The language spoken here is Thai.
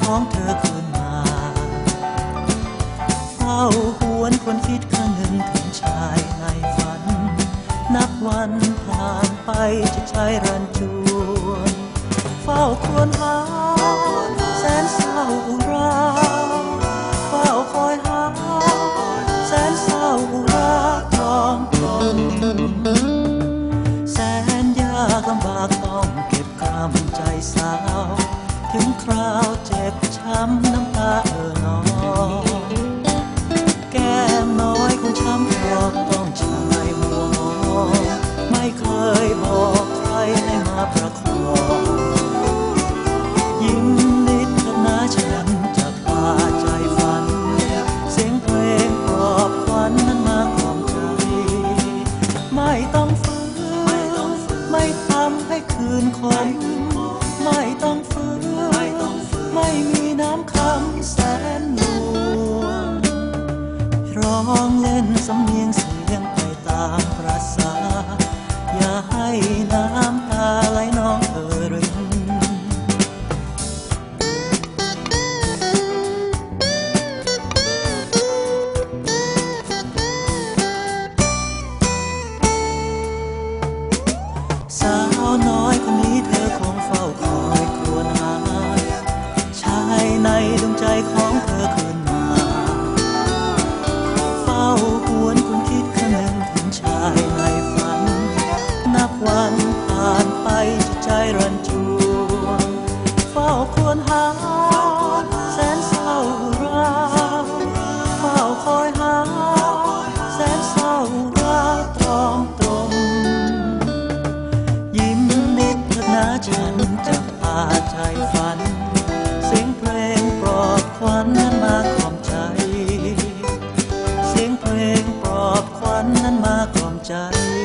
ของเธอคืนมาเฝ้าหวนคนคิดคนึงถึงชายในฝัน นับวันผ่านไปจะใช้รันจวน เฝ้าครวญหา ถึงคราวเจ็บช้ำน้ำตาเอ่อน้องแก้มน้อยของช้ำเพราะต้องชายมัวมองไม่เคยบอกใครให้มาประคองยิ้มนิดเถิดนะฉันจะพาใจฝัน เสียงเพลงปลอบขวัญนั้นมาคลองใจ ไม่ต้องฝืนไม่ทำให้คืนคมไม่ เล่ ใจ